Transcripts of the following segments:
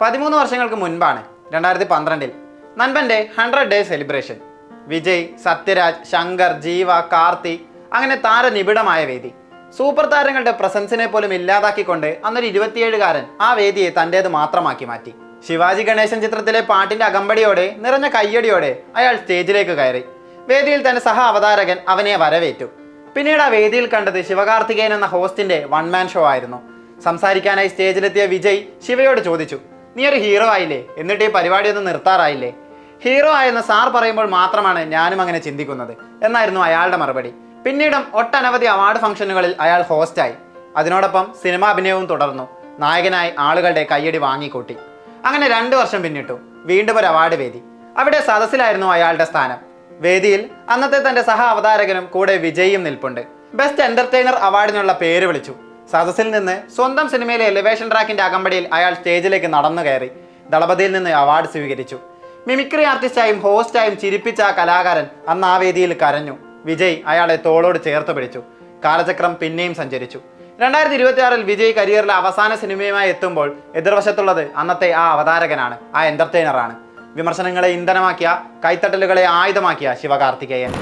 പതിമൂന്ന് വർഷങ്ങൾക്ക് മുൻപാണ് രണ്ടായിരത്തി പന്ത്രണ്ടിൽ നൻപന്റെ hundred day celebration Vijay Sathyaraj Shankar Jiiva Karthi അങ്ങനെ താരനിബിഡമായ വേദി. സൂപ്പർ താരങ്ങളുടെ പ്രസൻസിനെ പോലും ഇല്ലാതാക്കിക്കൊണ്ട് അന്നൊരു ഇരുപത്തിയേഴുകാരൻ ആ വേദിയെ തന്റേത് മാത്രമാക്കി മാറ്റി. ശിവാജി ഗണേശൻ ചിത്രത്തിലെ പാട്ടിന്റെ അകമ്പടിയോടെ നിറഞ്ഞ കയ്യടിയോടെ അയാൾ സ്റ്റേജിലേക്ക് കയറി. വേദിയിൽ തന്നെ സഹ അവതാരകൻ അവനെ വരവേറ്റു. പിന്നീട് ആ വേദിയിൽ കണ്ടത് ശിവകാർത്തികേയൻ എന്ന ഹോസ്റ്റിന്റെ വൺ മാൻ ഷോ ആയിരുന്നു. സംസാരിക്കാനായി സ്റ്റേജിലെത്തിയ വിജയ് ശിവയോട് ചോദിച്ചു നീ ഒരു ഹീറോ ആയില്ലേ? എന്നിട്ട് ഈ പരിപാടി ഒന്ന് നിർത്താറായില്ലേ? ഹീറോ ആയെന്ന് സാർ പറയുമ്പോൾ മാത്രമാണ് ഞാനും അങ്ങനെ ചിന്തിക്കുന്നത്. എന്നായിരുന്നു അയാളുടെ മറുപടി. പിന്നീടും ഒട്ടനവധി അവാർഡ് ഫംഗ്ഷനുകളിൽ അയാൾ ഹോസ്റ്റായി അതിനോടൊപ്പം സിനിമാ അഭിനയവും തുടർന്നു. നായകനായി ആളുകളുടെ കയ്യടി വാങ്ങിക്കൂട്ടി. അങ്ങനെ രണ്ടു വർഷം പിന്നിട്ടു. വീണ്ടും ഒരു അവാർഡ് വേദി. അവിടെ സദസ്സിലായിരുന്നു അയാളുടെ സ്ഥാനം. വേദിയിൽ അന്നത്തെ തന്റെ സഹ അവതാരകനും കൂടെ വിജയും നിൽപ്പുണ്ട്. ബെസ്റ്റ് എന്റർടൈനർ അവാർഡിനുള്ള പേര് വിളിച്ചു. സദസ്സിൽ നിന്ന് സ്വന്തം സിനിമയിലെ എലിവേഷൻ ട്രാക്കിന്റെ അകമ്പടിയിൽ അയാൾ സ്റ്റേജിലേക്ക് നടന്നു കയറി. ദളപതിയിൽ നിന്ന് അവാർഡ് സ്വീകരിച്ചു. മിമിക്രി ആർട്ടിസ്റ്റായും ഹോസ്റ്റായും ചിരിപ്പിച്ച ആ കലാകാരൻ അന്ന് ആ വേദിയിൽ കരഞ്ഞു. വിജയ് അയാളെ തോളോട് ചേർത്ത് പിടിച്ചു. കാലചക്രം പിന്നെയും സഞ്ചരിച്ചു. രണ്ടായിരത്തി ഇരുപത്തിയാറിൽ വിജയ് കരിയറിലെ അവസാന സിനിമയുമായി എത്തുമ്പോൾ എതിർവശത്തുള്ളത് അന്നത്തെ ആ അവതാരകനാണ് ആ എന്റർടൈനറാണ് വിമർശനങ്ങളെ ഇന്ധനമാക്കിയ കൈത്തട്ടലുകളെ ആയുധമാക്കിയ Sivakarthikeyan.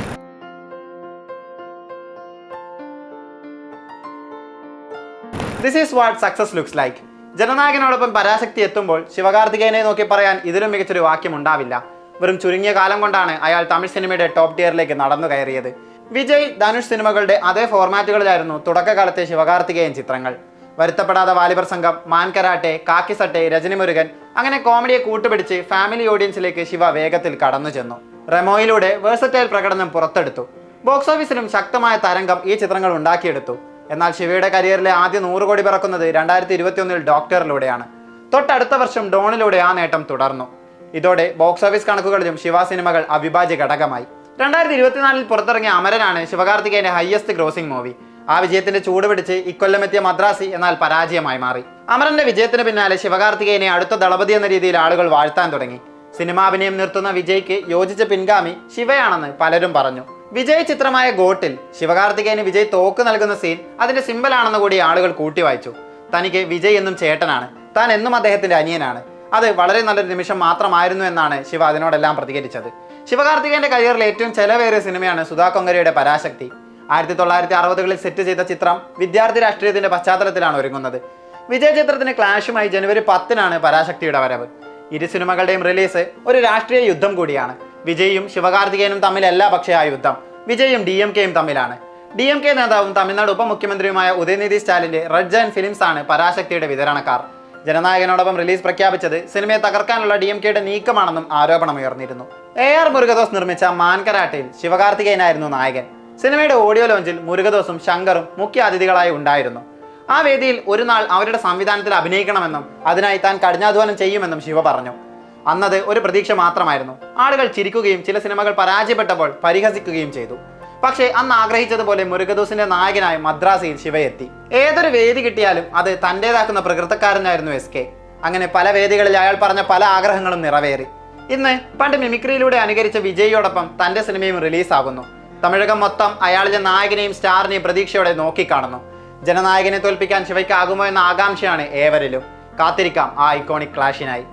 This is what success looks like ജനനായകനോടൊപ്പം Parasakthi എത്തുമ്പോൾ ശിവകാർത്തികേയനെ നോക്കി പറയാൻ ഇതിലും മികച്ചൊരു വാക്യം ഉണ്ടാവില്ല. വെറും ചുരുങ്ങിയ കാലം കൊണ്ടാണ് അയാൾ തമിഴ് സിനിമയുടെ ടോപ്പ് ടിയറിലേക്ക് നടന്നു കയറിയത്. വിജയ് ധനുഷ് സിനിമകളുടെ അതേ ഫോർമാറ്റുകളിലായിരുന്നു തുടക്കകാലത്തെ ശിവകാർത്തികേയൻ ചിത്രങ്ങൾ. വരുത്തപ്പെടാതെ വാലിബർ സംഘം മാൻ കരാട്ടെ കാക്കിസട്ടെ രജനി മുരുകൻ അങ്ങനെ കോമഡിയെ കൂട്ടുപിടിച്ച് ഫാമിലി ഓഡിയൻസിലേക്ക് ശിവ വേഗത്തിൽ കടന്നു ചെന്നു. റെമോയിലൂടെ വേഴ്സറ്റൈൽ പ്രകടനം പുറത്തെടുത്തു. ബോക്സ് ഓഫീസിലും ശക്തമായ തരംഗം ഈ ചിത്രങ്ങൾ ഉണ്ടാക്കിയെടുത്തു. എന്നാൽ ശിവയുടെ കരിയറിലെ ആദ്യ നൂറ് കോടി പിറക്കുന്നത് രണ്ടായിരത്തി ഇരുപത്തിയൊന്നിൽ ഡോക്ടറിലൂടെയാണ്. തൊട്ടടുത്ത വർഷം ഡോണിലൂടെ ആ നേട്ടം തുടർന്നു. ഇതോടെ ബോക്സ് ഓഫീസ് കണക്കുകളിലും ശിവ സിനിമകൾ അവിഭാജ്യ ഘടകമായി. രണ്ടായിരത്തി ഇരുപത്തിനാലിൽ പുറത്തിറങ്ങിയ അമരനാണ് ശിവകാർത്തികേയന്റെ ഹയസ്റ്റ് ഗ്രോസിംഗ് മൂവി ആ വിജയത്തിന്റെ ചൂട് പിടിച്ച് ഇക്കൊല്ലമെത്തിയ മദ്രാസി എന്നാൽ പരാജയമായി മാറി. അമരന്റെ വിജയത്തിന് പിന്നാലെ ശിവകാർത്തികേയനെ അടുത്ത ദളപതി എന്ന രീതിയിൽ ആളുകൾ വാഴ്ത്താൻ തുടങ്ങി. സിനിമാഭിനയം നിർത്തുന്ന വിജയ്ക്ക് യോജിച്ച പിൻഗാമി ശിവയാണെന്ന് പലരും പറഞ്ഞു. വിജയ് ചിത്രമായ ഗോട്ടിൽ ശിവകാർത്തികേയന് വിജയ് തോക്ക് നൽകുന്ന സീൻ അതിന്റെ സിമ്പലാണെന്ന് കൂടി ആളുകൾ കൂട്ടി വായിച്ചു. തനിക്ക് വിജയ് എന്നും ചേട്ടനാണ്. താൻ എന്നും അദ്ദേഹത്തിന്റെ അനിയനാണ്. അത് വളരെ നല്ലൊരു നിമിഷം മാത്രമായിരുന്നു എന്നാണ് ശിവ അതിനോടെല്ലാം പ്രതികരിച്ചത്. ശിവകാർത്തികേയന്റെ കരിയറിൽ ഏറ്റവും ചെലവേറിയ സിനിമയാണ് സുധാ കൊങ്കരയുടെ പരാശക്തി. ആയിരത്തി തൊള്ളായിരത്തി അറുപതുകളിൽ സെറ്റ് ചെയ്ത ചിത്രം വിദ്യാർത്ഥി രാഷ്ട്രീയത്തിന്റെ പശ്ചാത്തലത്തിലാണ് ഒരുങ്ങുന്നത്. വിജയ ചിത്രത്തിന് ക്ലാഷുമായി ജനുവരി പത്തിനാണ് പരാശക്തിയുടെ വരവ്. ഇരു സിനിമകളുടെയും റിലീസ് ഒരു രാഷ്ട്രീയ യുദ്ധം കൂടിയാണ്. വിജയും ശിവകാർത്തികേയനും തമ്മിലല്ല പക്ഷേ ആ യുദ്ധം. വിജയും ഡി എം കെയും തമ്മിലാണ്. ഡി എം കെ നേതാവും തമിഴ്നാട് ഉപമുഖ്യമന്ത്രിയുമായ ഉദയനിധി സ്റ്റാലിന്റെ റെഡ് ജയൻ ഫിലിംസ് ആണ് പരാശക്തിയുടെ വിതരണക്കാർ. ജനനായകനോടൊപ്പം റിലീസ് പ്രഖ്യാപിച്ചത് സിനിമയെ തകർക്കാനുള്ള ഡി എം കെയുടെ നീക്കമാണെന്നും ആരോപണമുയർന്നിരുന്നു എ ആർ മുരുകദോസ് നിർമ്മിച്ച മാൻകരാട്ടയിൽ ശിവകാർത്തികേയനായിരുന്നു നായകൻ. സിനിമയുടെ ഓഡിയോ ലോഞ്ചിൽ മുരുകദോസും ശങ്കറും മുഖ്യ അതിഥികളായി ഉണ്ടായിരുന്നു. ആ വേദിയിൽ ഒരു നാൾ അവരുടെ സംവിധാനത്തിൽ അഭിനയിക്കണമെന്നും അതിനായി താൻ കഠിനാധ്വാനം ചെയ്യുമെന്നും ശിവ പറഞ്ഞു. അന്നത് ഒരു പ്രതീക്ഷ മാത്രമായിരുന്നു. ആളുകൾ ചിരിക്കുകയും ചില സിനിമകൾ പരാജയപ്പെട്ടപ്പോൾ പരിഹസിക്കുകയും ചെയ്തു. പക്ഷേ അന്ന് ആഗ്രഹിച്ചതുപോലെ മുരുകദോസിന്റെ നായകനായ മദ്രാസിയിൽ ശിവയെത്തി. ഏതൊരു വേദി കിട്ടിയാലും അത് തന്റേതാക്കുന്ന പ്രകൃതക്കാരനായിരുന്നു എസ് കെ. അങ്ങനെ പല വേദികളിൽ അയാൾ പറഞ്ഞ പല ആഗ്രഹങ്ങളും നിറവേറി. ഇന്ന് പണ്ട് മിമിക്രിയിലൂടെ അനുകരിച്ച വിജയിയോടൊപ്പം തന്റെ സിനിമയും റിലീസാകുന്നു. തമിഴകം മൊത്തം അയാളിലെ നായകനെയും സ്റ്റാറിനെയും പ്രതീക്ഷയോടെ നോക്കിക്കാണുന്നു. ജനനായകനെ തോൽപ്പിക്കാൻ ശിവയ്ക്കാകുമോ എന്ന ആകാംക്ഷയാണ് ഏവരിലും. കാത്തിരിക്കാം ആ ഐക്കോണിക് ക്ലാഷിനായി.